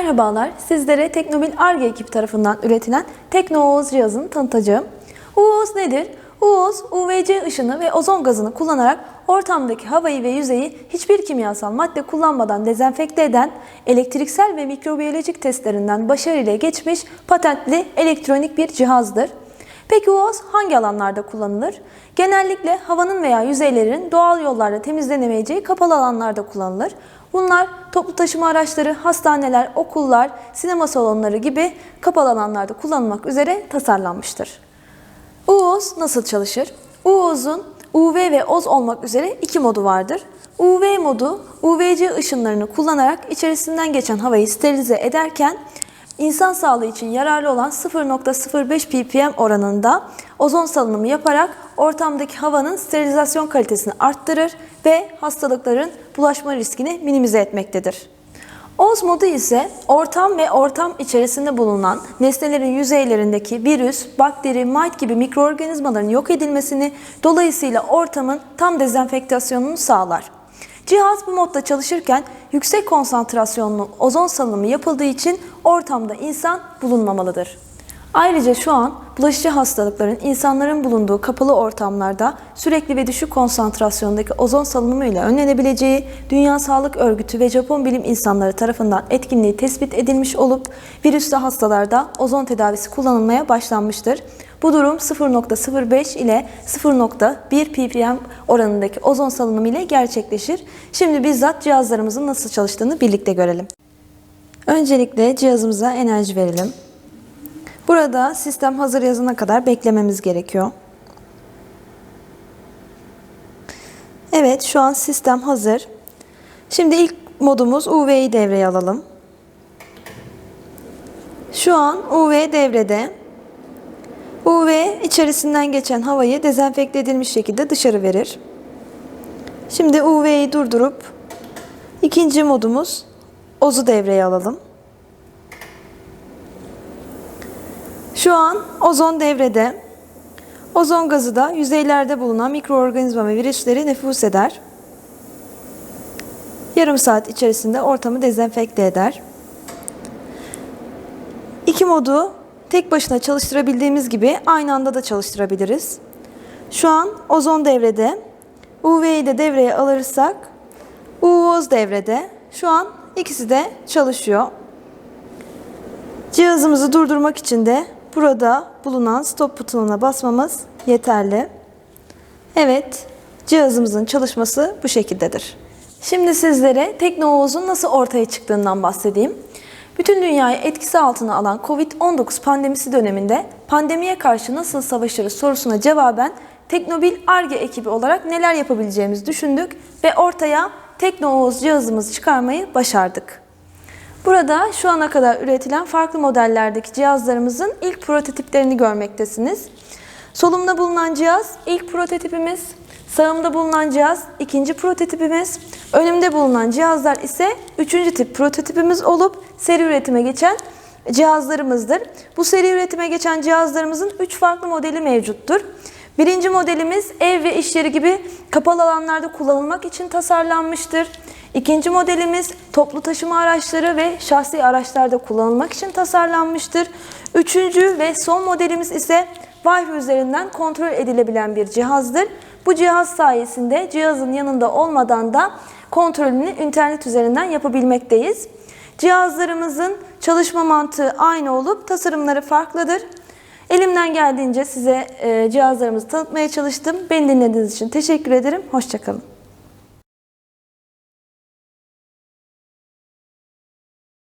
Merhabalar, sizlere Teknobil ARGE ekibi tarafından üretilen TeknoOğuz cihazını tanıtacağım. UOZ nedir? UOZ, UVC ışını ve ozon gazını kullanarak ortamdaki havayı ve yüzeyi hiçbir kimyasal madde kullanmadan dezenfekte eden, elektriksel ve mikrobiyolojik testlerinden başarıyla geçmiş patentli elektronik bir cihazdır. Peki UOZ hangi alanlarda kullanılır? Genellikle havanın veya yüzeylerin doğal yollarla temizlenemeyeceği kapalı alanlarda kullanılır. Bunlar toplu taşıma araçları, hastaneler, okullar, sinema salonları gibi kapalı alanlarda kullanılmak üzere tasarlanmıştır. UOZ nasıl çalışır? UOZ'un UV ve OZ olmak üzere iki modu vardır. UV modu UVC ışınlarını kullanarak içerisinden geçen havayı sterilize ederken insan sağlığı için yararlı olan 0.05 ppm oranında ozon salınımı yaparak ortamdaki havanın sterilizasyon kalitesini arttırır ve hastalıkların bulaşma riskini minimize etmektedir. OZ modu ise ortam ve ortam içerisinde bulunan nesnelerin yüzeylerindeki virüs, bakteri, mite gibi mikroorganizmaların yok edilmesini, dolayısıyla ortamın tam dezenfektasyonunu sağlar. Cihaz bu modda çalışırken yüksek konsantrasyonlu ozon salınımı yapıldığı için ortamda insan bulunmamalıdır. Ayrıca şu an bulaşıcı hastalıkların insanların bulunduğu kapalı ortamlarda sürekli ve düşük konsantrasyondaki ozon salınımı ile önlenebileceği Dünya Sağlık Örgütü ve Japon bilim insanları tarafından etkinliği tespit edilmiş olup virüslü hastalarda ozon tedavisi kullanılmaya başlanmıştır. Bu durum 0.05 ile 0.1 ppm oranındaki ozon salınımı ile gerçekleşir. Şimdi bizzat cihazlarımızın nasıl çalıştığını birlikte görelim. Öncelikle cihazımıza enerji verelim. Burada sistem hazır yazana kadar beklememiz gerekiyor. Evet şu an sistem hazır. Şimdi ilk modumuz UV'yi devreye alalım. Şu an UV devrede. UV içerisinden geçen havayı dezenfekte edilmiş şekilde dışarı verir. Şimdi UV'yi durdurup ikinci modumuz OZ'u devreye alalım. Şu an ozon devrede. Ozon gazı da yüzeylerde bulunan mikroorganizma ve virüsleri nüfuz eder. Yarım saat içerisinde ortamı dezenfekte eder. İki modu tek başına çalıştırabildiğimiz gibi aynı anda da çalıştırabiliriz. Şu an ozon devrede. UV'yi de devreye alırsak UOZ devrede. Şu an ikisi de çalışıyor. Cihazımızı durdurmak için de burada bulunan stop butonuna basmamız yeterli. Evet, cihazımızın çalışması bu şekildedir. Şimdi sizlere TeknoOğuz'un nasıl ortaya çıktığından bahsedeyim. Bütün dünyayı etkisi altına alan Covid-19 pandemisi döneminde pandemiye karşı nasıl savaşırız sorusuna cevaben Teknobil ARGE ekibi olarak neler yapabileceğimizi düşündük ve ortaya TeknoOğuz cihazımızı çıkarmayı başardık. Burada şu ana kadar üretilen farklı modellerdeki cihazlarımızın ilk prototiplerini görmektesiniz. Solumda bulunan cihaz ilk prototipimiz, sağımda bulunan cihaz ikinci prototipimiz, önümde bulunan cihazlar ise üçüncü tip prototipimiz olup seri üretime geçen cihazlarımızdır. Bu seri üretime geçen cihazlarımızın üç farklı modeli mevcuttur. Birinci modelimiz ev ve iş yeri gibi kapalı alanlarda kullanılmak için tasarlanmıştır. İkinci modelimiz toplu taşıma araçları ve şahsi araçlarda kullanılmak için tasarlanmıştır. Üçüncü ve son modelimiz ise Wi-Fi üzerinden kontrol edilebilen bir cihazdır. Bu cihaz sayesinde cihazın yanında olmadan da kontrolünü internet üzerinden yapabilmekteyiz. Cihazlarımızın çalışma mantığı aynı olup tasarımları farklıdır. Elimden geldiğince size cihazlarımızı tanıtmaya çalıştım. Beni dinlediğiniz için teşekkür ederim. Hoşçakalın.